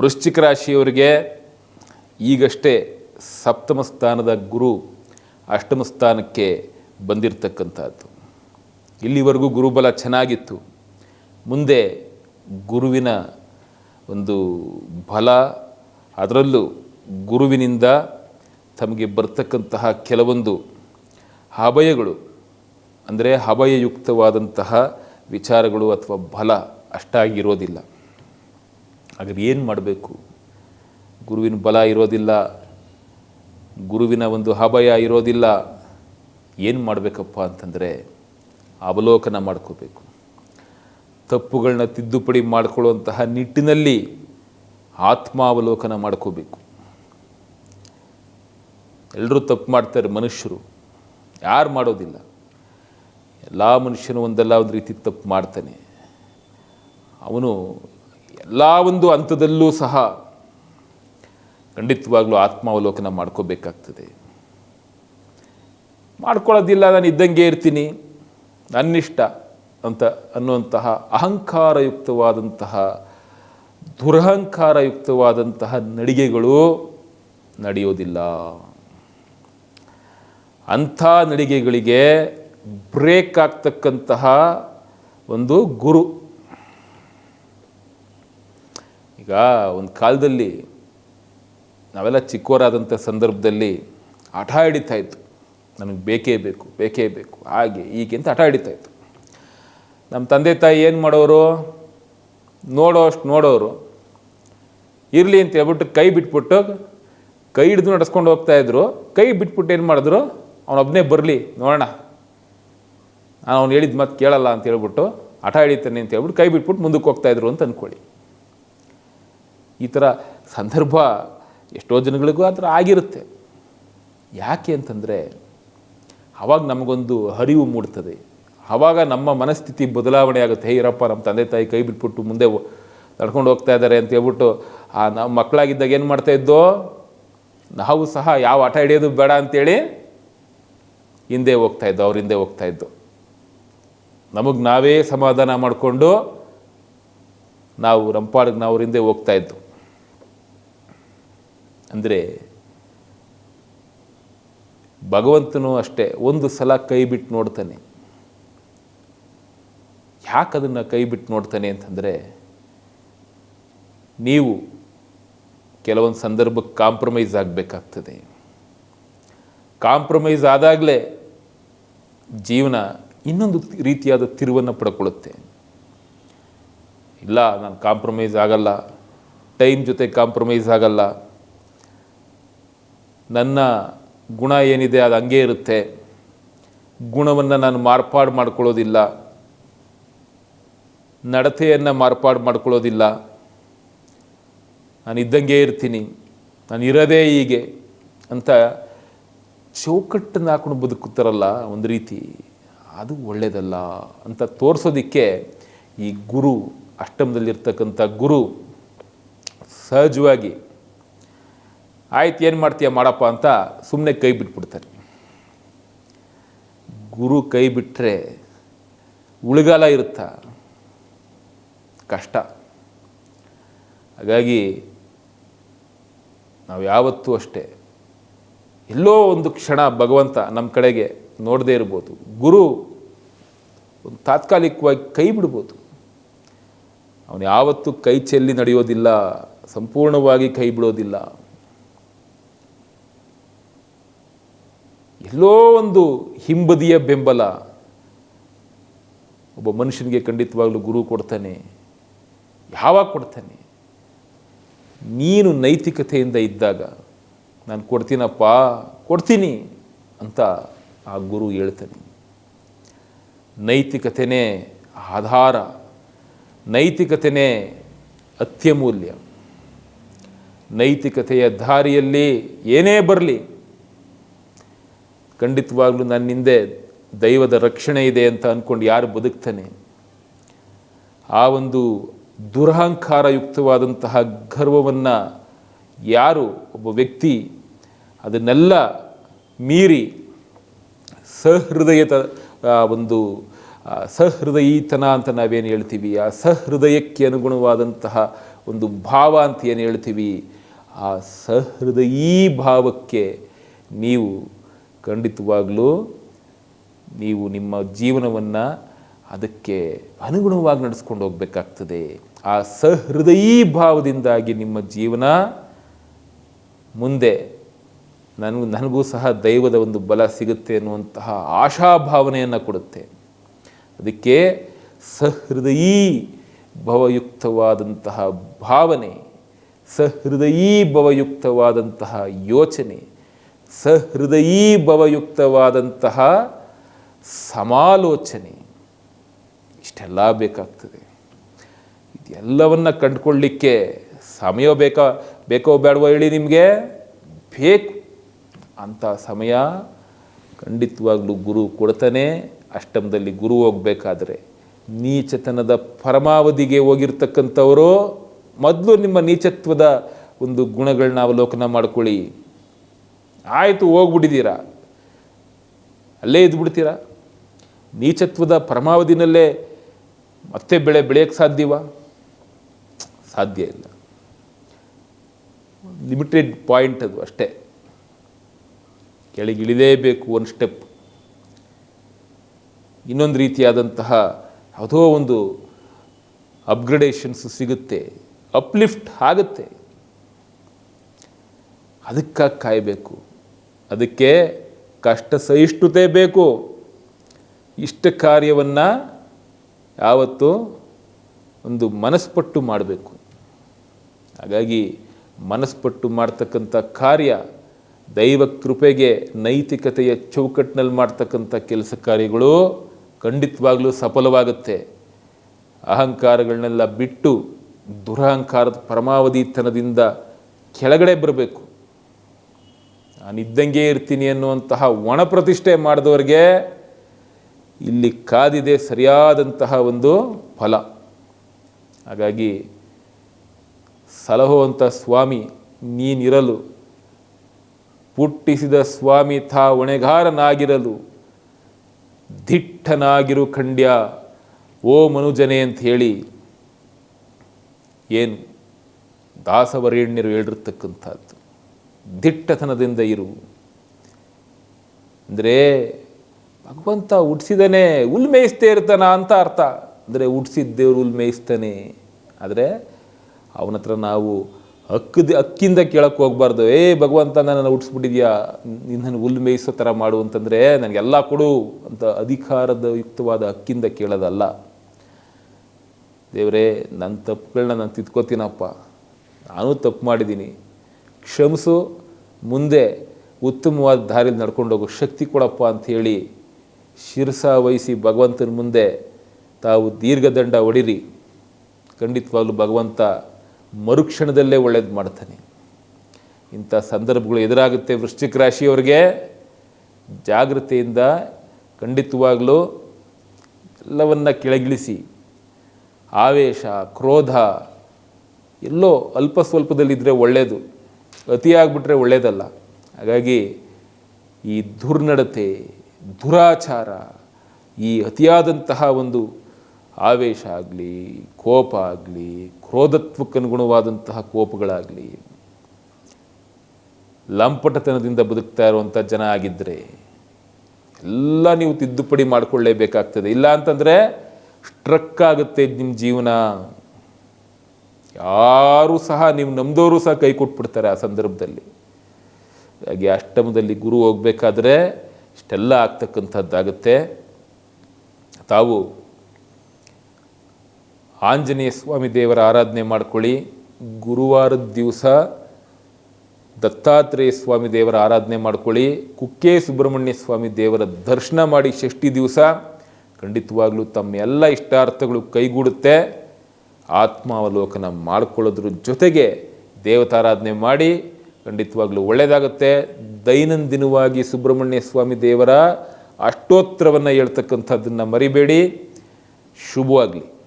ವೃಶ್ಚಿಕ ರಾಶಿಯವರಿಗೆ ಈಗಷ್ಟೇ ಸಪ್ತಮ ಸ್ಥಾನದ ಗುರು ಅಷ್ಟಮ ಸ್ಥಾನಕ್ಕೆ ಬಂದಿರತಕ್ಕಂಥದ್ದು. ಇಲ್ಲಿವರೆಗೂ ಗುರುಬಲ ಚೆನ್ನಾಗಿತ್ತು. ಮುಂದೆ ಗುರುವಿನ ಒಂದು ಬಲ, ಅದರಲ್ಲೂ ಗುರುವಿನಿಂದ ತಮಗೆ ಬರ್ತಕ್ಕಂತಹ ಕೆಲವೊಂದು ಅಭಯಗಳು, ಅಂದರೆ ಅಭಯಯುಕ್ತವಾದಂತಹ ವಿಚಾರಗಳು ಅಥವಾ ಬಲ ಅಷ್ಟಾಗಿರೋದಿಲ್ಲ. ಹಾಗಾದ್ರೆ ಏನು ಮಾಡಬೇಕು? ಗುರುವಿನ ಬಲ ಇರೋದಿಲ್ಲ. ಗುರುವಿನ ಒಂದು ಅಭಯ ಇರೋದಿಲ್ಲ. ಏನು ಮಾಡಬೇಕಪ್ಪ ಅಂತಂದರೆ ಅವಲೋಕನ ಮಾಡ್ಕೋಬೇಕು. ತಪ್ಪುಗಳನ್ನ ತಿದ್ದುಪಡಿ ಮಾಡಿಕೊಳ್ಳುವಂತಹ ನಿಟ್ಟಿನಲ್ಲಿ ಆತ್ಮಾವಲೋಕನ ಮಾಡ್ಕೋಬೇಕು. ಎಲ್ಲರೂ ತಪ್ಪು ಮಾಡ್ತಾರೆ ಮನುಷ್ಯರು. ಯಾರು ಮಾಡೋದಿಲ್ಲ. ಎಲ್ಲ ಮನುಷ್ಯನು ಒಂದಲ್ಲ, ಒಂದು ರೀತಿ ತಪ್ಪು ಮಾಡ್ತಾನೆ. ಅವನು ಎಲ್ಲ ಒಂದು ಹಂತದಲ್ಲೂ ಸಹ ಖಂಡಿತವಾಗ್ಲೂ ಆತ್ಮಾವಲೋಕನ ಮಾಡ್ಕೋಬೇಕಾಗ್ತದೆ. ಮಾಡ್ಕೊಳ್ಳೋದಿಲ್ಲ, ನಾನು ಇದ್ದಂಗೆ ಇರ್ತೀನಿ, ನನ್ನಿಷ್ಟ ಅಂತ ಅನ್ನುವಂತಹ ಅಹಂಕಾರಯುಕ್ತವಾದಂತಹ, ದುರಹಂಕಾರಯುಕ್ತವಾದಂತಹ ನಡಿಗೆಗಳು ನಡೆಯೋದಿಲ್ಲ. ಅಂಥ ನಡಿಗೆಗಳಿಗೆ ಬ್ರೇಕ್ ಆಗ್ತಕ್ಕಂತಹ ಒಂದು ಗುರು ಈಗ ಒಂದು ಕಾಲದಲ್ಲಿ ನಾವೆಲ್ಲ ಚಿಕ್ಕವರಾದಂಥ ಸಂದರ್ಭದಲ್ಲಿ ಹಠ ಹಿಡಿತಾ ಇತ್ತು. ನನಗೆ ಬೇಕೇ ಬೇಕು ಬೇಕೇ ಬೇಕು. ಹಾಗೆ, ಹೀಗೆ ಅಂತ ಹಠ ಹಿಡಿತಾ ಇತ್ತು. ನಮ್ಮ ತಂದೆ ತಾಯಿ ಏನು ಮಾಡೋರು? ನೋಡೋ ಅಷ್ಟು ನೋಡೋರು. ಇರಲಿ ಅಂತ ಹೇಳ್ಬಿಟ್ಟು ಕೈ ಬಿಟ್ಬಿಟ್ಟು ಕೈ ಹಿಡಿದು ನಡೆಸ್ಕೊಂಡು ಹೋಗ್ತಾ ಇದ್ರು. ಕೈ ಬಿಟ್ಬಿಟ್ಟು ಏನು ಮಾಡಿದ್ರು? ಅವನೊಬ್ಬನೇ ಬರಲಿ, ನೋಡೋಣ. ನಾನು ಅವ್ನು ಹೇಳಿದ ಮಾತು ಕೇಳಲ್ಲ ಅಂತ ಹೇಳ್ಬಿಟ್ಟು ಹಠ ಹಿಡಿತಾನೆ ಅಂತ ಹೇಳ್ಬಿಟ್ಟು ಕೈ ಬಿಟ್ಬಿಟ್ಟು ಮುಂದಕ್ಕೆ ಹೋಗ್ತಾಯಿದ್ರು ಅಂತ ಅಂದ್ಕೊಳ್ಳಿ ಈ ಥರ ಸಂದರ್ಭ ಎಷ್ಟೋ ಜನಗಳಿಗೂ ಆ ಥರ ಆಗಿರುತ್ತೆ. ಯಾಕೆ ಅಂತಂದರೆ ಆವಾಗ ನಮಗೊಂದು ಹರಿವು ಮೂಡ್ತದೆ. ಆವಾಗ ನಮ್ಮ ಮನಸ್ಥಿತಿ ಬದಲಾವಣೆ ಆಗುತ್ತೆ. ಹೇ ಇರಪ್ಪ, ನಮ್ಮ ತಂದೆ ತಾಯಿ ಕೈ ಬಿಟ್ಬಿಟ್ಟು ಮುಂದೆ ನಡ್ಕೊಂಡು ಹೋಗ್ತಾ ಇದ್ದಾರೆ ಅಂತ ಹೇಳ್ಬಿಟ್ಟು ಆ ನಾವು ಮಕ್ಕಳಾಗಿದ್ದಾಗ ಏನು ಮಾಡ್ತಾ ಇದ್ದೋ, ನಾವು ಸಹ ಯಾವ ಆಟ ಹಿಡಿಯೋದು ಬೇಡ ಅಂತೇಳಿ ಹಿಂದೆ ಹೋಗ್ತಾ ಇದ್ದೋ, ಅವ್ರ ಹಿಂದೆ ಹೋಗ್ತಾ ಇದ್ದು. ನಮಗೆ ನಾವೇ ಸಮಾಧಾನ ಮಾಡಿಕೊಂಡು ನಾವು ರಂಪಾಡಿಗೆ ನಾವು ಅವ್ರ ಹಿಂದೆ ಹೋಗ್ತಾ ಇದ್ದು. ಅಂದರೆ ಭಗವಂತನು ಅಷ್ಟೇ ಒಂದು ಸಲ ಕೈ ಬಿಟ್ಟು ನೋಡ್ತಾನೆ. ಯಾಕೆ ಅದನ್ನು ಕೈ ಬಿಟ್ಟು ನೋಡ್ತಾನೆ ಅಂತಂದರೆ ನೀವು ಕೆಲವೊಂದು ಸಂದರ್ಭಕ್ಕೆ ಕಾಂಪ್ರಮೈಸ್ ಆಗಬೇಕಾಗ್ತದೆ. ಕಾಂಪ್ರಮೈಸ್ ಆದಾಗಲೇ ಜೀವನ ಇನ್ನೊಂದು ರೀತಿಯಾದ ತಿರುವನ್ನು ಪಡ್ಕೊಳ್ಳುತ್ತೆ. ಇಲ್ಲ, ನಾನು ಕಾಂಪ್ರಮೈಸ್ ಆಗಲ್ಲ, ಟೈಮ್ ಜೊತೆ ಕಾಂಪ್ರಮೈಸ್ ಆಗಲ್ಲ ನನ್ನ ಗುಣ ಏನಿದೆ ಅದು ಹಂಗೆ ಇರುತ್ತೆ. ಗುಣವನ್ನು ನಾನು ಮಾರ್ಪಾಡು ಮಾಡ್ಕೊಳ್ಳೋದಿಲ್ಲ. ನಡತೆಯನ್ನು ಮಾರ್ಪಾಡು ಮಾಡ್ಕೊಳ್ಳೋದಿಲ್ಲ. ನಾನು ಇದ್ದಂಗೆ ಇರ್ತೀನಿ. ನಾನು ಇರೋದೇ ಹೀಗೆ ಅಂತ ಚೌಕಟ್ಟನ್ನು ಹಾಕೊಂಡು ಬದುಕುತ್ತಾರಲ್ಲ ಒಂದು ರೀತಿ. ಅದು ಒಳ್ಳೆಯದಲ್ಲ ಅಂತ ತೋರಿಸೋದಕ್ಕೆ ಈ ಗುರು ಅಷ್ಟಮದಲ್ಲಿರ್ತಕ್ಕಂಥ ಗುರು ಸಹಜವಾಗಿ ಆಯ್ತು, ಏನು ಮಾಡ್ತೀಯ? ಮಾಡಪ್ಪ ಅಂತ ಸುಮ್ಮನೆ ಕೈ ಬಿಟ್ಬಿಡ್ತಾರೆ. ಗುರು ಕೈ ಬಿಟ್ಟರೆ ಉಳಿಗಾಲ ಇರುತ್ತಾ? ಕಷ್ಟ. ಹಾಗಾಗಿ ನಾವು ಯಾವತ್ತೂ ಅಷ್ಟೇ ಎಲ್ಲೋ ಒಂದು ಕ್ಷಣ ಭಗವಂತ ನಮ್ಮ ಕಡೆಗೆ ನೋಡದೇ ಇರ್ಬೋದು. ಗುರು ಒಂದು ತಾತ್ಕಾಲಿಕವಾಗಿ ಕೈ ಬಿಡ್ಬೋದು. ಅವನು ಯಾವತ್ತೂ ಕೈ ಚೆಲ್ಲಿ ನಡೆಯೋದಿಲ್ಲ, ಸಂಪೂರ್ಣವಾಗಿ ಕೈ ಬಿಡೋದಿಲ್ಲ. ಎಲ್ಲೋ ಒಂದು ಹಿಂಬದಿಯ ಬೆಂಬಲ. ಒಬ್ಬ ಮನುಷ್ಯನಿಗೆ ಖಂಡಿತವಾಗಲೂ ಗುರು ಕೊಡ್ತಾನೆ, ಯಾವಾಗ ಕೊಡ್ತಾನೆ? ನೀನು ನೈತಿಕತೆಯಿಂದ ಇದ್ದಾಗ ನಾನು ಕೊಡ್ತೀನಪ್ಪ, ಕೊಡ್ತೀನಿ ಅಂತ ಆ ಗುರು ಹೇಳ್ತಾನೆ. ನೈತಿಕತೆನೇ ಆಧಾರ, ನೈತಿಕತೆನೇ ಅತ್ಯಮೂಲ್ಯ. ನೈತಿಕತೆಯ ದಾರಿಯಲ್ಲಿ ಏನೇ ಬರಲಿ ಖಂಡಿತವಾಗ್ಲೂ ನನ್ನ ಹಿಂದೆ ದೈವದ ರಕ್ಷಣೆ ಇದೆ ಅಂತ ಅಂದ್ಕೊಂಡು ಯಾರು ಬದುಕ್ತಾನೆ? ಆ ಒಂದು ದುರಹಂಕಾರಯುಕ್ತವಾದಂತಹ ಗರ್ವವನ್ನು ಯಾರು ಒಬ್ಬ ವ್ಯಕ್ತಿ ಅದನ್ನೆಲ್ಲ ಮೀರಿ ಸಹೃದಯತ ಒಂದು ಸಹೃದಯೀತನ ಅಂತ ನಾವೇನು ಹೇಳ್ತೀವಿ? ಆ ಸಹೃದಯಕ್ಕೆ ಅನುಗುಣವಾದಂತಹ ಒಂದು ಭಾವ ಅಂತ ಏನು ಹೇಳ್ತೀವಿ? ಆ ಸಹೃದಯೀ ಭಾವಕ್ಕೆ ನೀವು ಖಂಡಿತವಾಗಲೂ ನೀವು ನಿಮ್ಮ ಜೀವನವನ್ನು ಅದಕ್ಕೆ ಅನುಗುಣವಾಗಿ ನಡೆಸ್ಕೊಂಡು ಹೋಗಬೇಕಾಗ್ತದೆ. ಆ ಸಹೃದಯೀ ಭಾವದಿಂದಾಗಿ ನಿಮ್ಮ ಜೀವನ ಮುಂದೆ ನನಗೂ ನನಗೂ ಸಹ ದೈವದ ಒಂದು ಬಲ ಸಿಗುತ್ತೆ ಅನ್ನುವಂತಹ ಆಶಾಭಾವನೆಯನ್ನು ಕೊಡುತ್ತೆ. ಅದಕ್ಕೆ ಸಹೃದಯೀ ಭವಯುಕ್ತವಾದಂತಹ ಭಾವನೆ, ಸಹೃದಯೀ ಭವಯುಕ್ತವಾದಂತಹ ಯೋಚನೆ ಸಹೃದಯೀ ಭವಯುಕ್ತವಾದಂತಹ ಸಮಾಲೋಚನೆ. ಇಷ್ಟೆಲ್ಲ ಬೇಕಾಗ್ತದೆ. ಇದೆಲ್ಲವನ್ನ ಕಂಡುಕೊಳ್ಳಿಕ್ಕೆ ಸಮಯ ಬೇಕಾ, ಬೇಕೋ ಬೇಡವೋ ಹೇಳಿ ನಿಮಗೆ? ಬೇಕು. ಅಂಥ ಸಮಯ ಖಂಡಿತವಾಗಲೂ ಗುರು ಕೊಡ್ತಾನೆ. ಅಷ್ಟಮದಲ್ಲಿ ಗುರು ಹೋಗಬೇಕಾದ್ರೆ ನೀಚತನದ ಪರಮಾವಧಿಗೆ ಹೋಗಿರ್ತಕ್ಕಂಥವರು ಮೊದಲು ನಿಮ್ಮ ನೀಚತ್ವದ ಒಂದು ಗುಣಗಳನ್ನ ಅವಲೋಕನ ಮಾಡ್ಕೊಳ್ಳಿ. ಆಯಿತು, ಹೋಗ್ಬಿಟ್ಟಿದ್ದೀರಾ? ಅಲ್ಲೇ ಇದ್ಬಿಡ್ತೀರಾ? ನೀಚತ್ವದ ಪರಮಾವಧಿನಲ್ಲೇ ಮತ್ತೆ ಬೆಳೆ ಬೆಳೆಯೋಕ್ಕೆ ಸಾಧ್ಯವಾ? ಸಾಧ್ಯ ಇಲ್ಲ. ಲಿಮಿಟೆಡ್ ಪಾಯಿಂಟ್ ಅದು ಅಷ್ಟೇ. ಕೆಳಗಿಳಿಲೇಬೇಕು ಒಂದು ಸ್ಟೆಪ್ ಇನ್ನೊಂದು ರೀತಿಯಾದಂತಹ ಯಾವುದೋ ಒಂದು ಅಪ್ಗ್ರೇಡೇಷನ್ಸ್ ಸಿಗುತ್ತೆ ಅಪ್ಲಿಫ್ಟ್ ಆಗುತ್ತೆ. ಅದಕ್ಕಾಗಿ ಕಾಯಬೇಕು. ಅದಕ್ಕೆ ಕಷ್ಟ ಸಹಿಷ್ಣುತೆ ಬೇಕು. ಇಷ್ಟ ಕಾರ್ಯವನ್ನು ಯಾವತ್ತು ಒಂದು ಮನಸ್ಪಟ್ಟು ಮಾಡಬೇಕು. ಹಾಗಾಗಿ ಮನಸ್ಪಟ್ಟು ಮಾಡ್ತಕ್ಕಂಥ ಕಾರ್ಯ ದೈವ ಕೃಪೆಗೆ ನೈತಿಕತೆಯ ಚೌಕಟ್ಟಿನಲ್ಲಿ ಮಾಡ್ತಕ್ಕಂಥ ಕೆಲಸ ಕಾರ್ಯಗಳು ಖಂಡಿತವಾಗಲೂ ಸಫಲವಾಗುತ್ತೆ. ಅಹಂಕಾರಗಳನ್ನೆಲ್ಲ ಬಿಟ್ಟು ದುರಹಂಕಾರದ ಪರಮಾವಧಿತನದಿಂದ ಕೆಳಗಡೆ ಬರಬೇಕು. ನಾನಿದ್ದಂಗೆ ಇರ್ತೀನಿ ಅನ್ನುವಂತಹ ಒಣ ಪ್ರತಿಷ್ಠೆ ಮಾಡಿದವರಿಗೆ ಇಲ್ಲಿ ಕಾದಿದೆ ಸರಿಯಾದಂತಹ ಒಂದು ಫಲ. ಹಾಗಾಗಿ ಸಲಹುವಂಥ ಸ್ವಾಮಿ, ನೀನಿರಲು, ಪುಟ್ಟಿಸಿದ ಸ್ವಾಮಿ ತಾ ಹೊಣೆಗಾರನಾಗಿರಲು, ದಿಟ್ಟನಾಗಿರು ಖಂಡ್ಯ, ಓ ಮನುಜನೆ ಅಂತ ಹೇಳಿ ಏನು ದಾಸವರೇಣ್ಯರು ಹೇಳಿರ್ತಕ್ಕಂಥದ್ದು. ದಿಟ್ಟತನದಿಂದ ಇರು. ಅಂದರೆ, ಭಗವಂತ ಹುಟ್ಟಿಸಿದನೆ ಉಲ್ಮೇಯಿಸ್ತೇ ಇರ್ತಾನ ಅಂತ ಅರ್ಥ. ಅಂದರೆ ಹುಟ್ಟಿಸಿದ್ದೇವ್ರು ಉಲ್ಮೇಯಿಸ್ತಾನೆ. ಆದರೆ, ಅವನ ಹತ್ರ ನಾವು ಹಕ್ಕದ ಅಕ್ಕಿಂದ ಕೇಳಕ್ಕೆ ಹೋಗ್ಬಾರ್ದು. ಏ, ಭಗವಂತ, ನನ್ನನ್ನು ಹುಟ್ಟಿಸ್ಬಿಟ್ಟಿದ್ಯಾ ನಿನ್ನನ್ನು ಉಲ್ಮೇಯಿಸೋ ಥರ ಮಾಡು ಅಂತಂದರೆ, ನನಗೆಲ್ಲ ಕೊಡು ಅಂತ ಅಧಿಕಾರದ ಯುಕ್ತವಾದ ಹಕ್ಕಿಂದ ಕೇಳೋದಲ್ಲ. ದೇವರೇ ನನ್ನ ತಪ್ಪುಗಳನ್ನ ನಾನು ತಿದ್ಕೋತೀನಪ್ಪ. ನಾನು ತಪ್ಪು ಮಾಡಿದ್ದೀನಿ ಕ್ಷಮಿಸು, ಮುಂದೆ ಉತ್ತಮವಾದ ದಾರಿಯಲ್ಲಿ ನಡ್ಕೊಂಡು ಹೋಗೋ ಶಕ್ತಿ ಕೊಡಪ್ಪ ಅಂಥೇಳಿ ಶಿರಸ ವಹಿಸಿ ಭಗವಂತನ ಮುಂದೆ ತಾವು ದೀರ್ಘದಂಡ ಹೊಡಿರಿ ಖಂಡಿತವಾಗಲೂ ಭಗವಂತ ಮರುಕ್ಷಣದಲ್ಲೇ ಒಳ್ಳೇದು ಮಾಡ್ತಾನೆ. ಇಂಥ ಸಂದರ್ಭಗಳು ಎದುರಾಗುತ್ತೆ ವೃಶ್ಚಿಕ ರಾಶಿಯವರಿಗೆ. ಜಾಗೃತಿಯಿಂದ ಖಂಡಿತವಾಗಲೂ ಎಲ್ಲವನ್ನು ಕೆಳಗಿಳಿಸಿ, ಆವೇಶ, ಕ್ರೋಧ ಎಲ್ಲೋ ಅಲ್ಪ ಸ್ವಲ್ಪದಲ್ಲಿದ್ದರೆ ಒಳ್ಳೆಯದು ಅತಿಯಾಗ್ಬಿಟ್ರೆ ಒಳ್ಳೆಯದಲ್ಲ ಹಾಗಾಗಿ ಈ ದುರ್ನಡತೆ, ದುರಾಚಾರ, ಈ ಅತಿಯಾದಂತಹ ಒಂದು ಆವೇಶ ಆಗಲಿ, ಕೋಪ ಆಗಲಿ ಕ್ರೋಧತ್ವಕ್ಕನುಗುಣವಾದಂತಹ ಕೋಪಗಳಾಗಲಿ, ಲಂಪಟತನದಿಂದ ಬದುಕ್ತಾ ಇರುವಂಥ ಜನ ಆಗಿದ್ದರೆ ಎಲ್ಲ ನೀವು ತಿದ್ದುಪಡಿ ಮಾಡಿಕೊಳ್ಳೇಬೇಕಾಗ್ತದೆ. ಇಲ್ಲ ಅಂತಂದರೆ ಸ್ಟ್ರಕ್ ಆಗುತ್ತೆ ನಿಮ್ಮ ಜೀವನ. ಯಾರೂ ಸಹ ನೀವು ನಮ್ಮದವರು ಸಹ ಕೈ ಕೊಟ್ಬಿಡ್ತಾರೆ ಆ ಸಂದರ್ಭದಲ್ಲಿ. ಹಾಗೆ ಅಷ್ಟಮದಲ್ಲಿ ಗುರು ಹೋಗಬೇಕಾದ್ರೆ ಇಷ್ಟೆಲ್ಲ ಆಗ್ತಕ್ಕಂಥದ್ದಾಗುತ್ತೆ. ತಾವು ಆಂಜನೇಯ ಸ್ವಾಮಿ ದೇವರ ಆರಾಧನೆ ಮಾಡ್ಕೊಳ್ಳಿ. ಗುರುವಾರದ ದಿವಸ ದತ್ತಾತ್ರೇಯ ಸ್ವಾಮಿ ದೇವರ ಆರಾಧನೆ ಮಾಡ್ಕೊಳ್ಳಿ. ಕುಕ್ಕೆ ಸುಬ್ರಹ್ಮಣ್ಯ ಸ್ವಾಮಿ ದೇವರ ದರ್ಶನ ಮಾಡಿ ಷಷ್ಠಿ ದಿವಸ ಖಂಡಿತವಾಗಲೂ ತಮ್ಮ ಎಲ್ಲ ಇಷ್ಟಾರ್ಥಗಳು ಕೈಗೂಡುತ್ತೆ. ಆತ್ಮಾವಲೋಕನ ಮಾಡಿಕೊಳ್ಳೋದ್ರ ಜೊತೆಗೆ ದೇವತಾರಾಧನೆ ಮಾಡಿ ಖಂಡಿತವಾಗಲೂ ಒಳ್ಳೆಯದಾಗುತ್ತೆ ದೈನಂದಿನವಾಗಿ ಸುಬ್ರಹ್ಮಣ್ಯ ಸ್ವಾಮಿ ದೇವರ ಅಷ್ಟೋತ್ತರವನ್ನು ಹೇಳ್ತಕ್ಕಂಥದ್ದನ್ನು ಮರಿಬೇಡಿ. ಶುಭವಾಗಲಿ.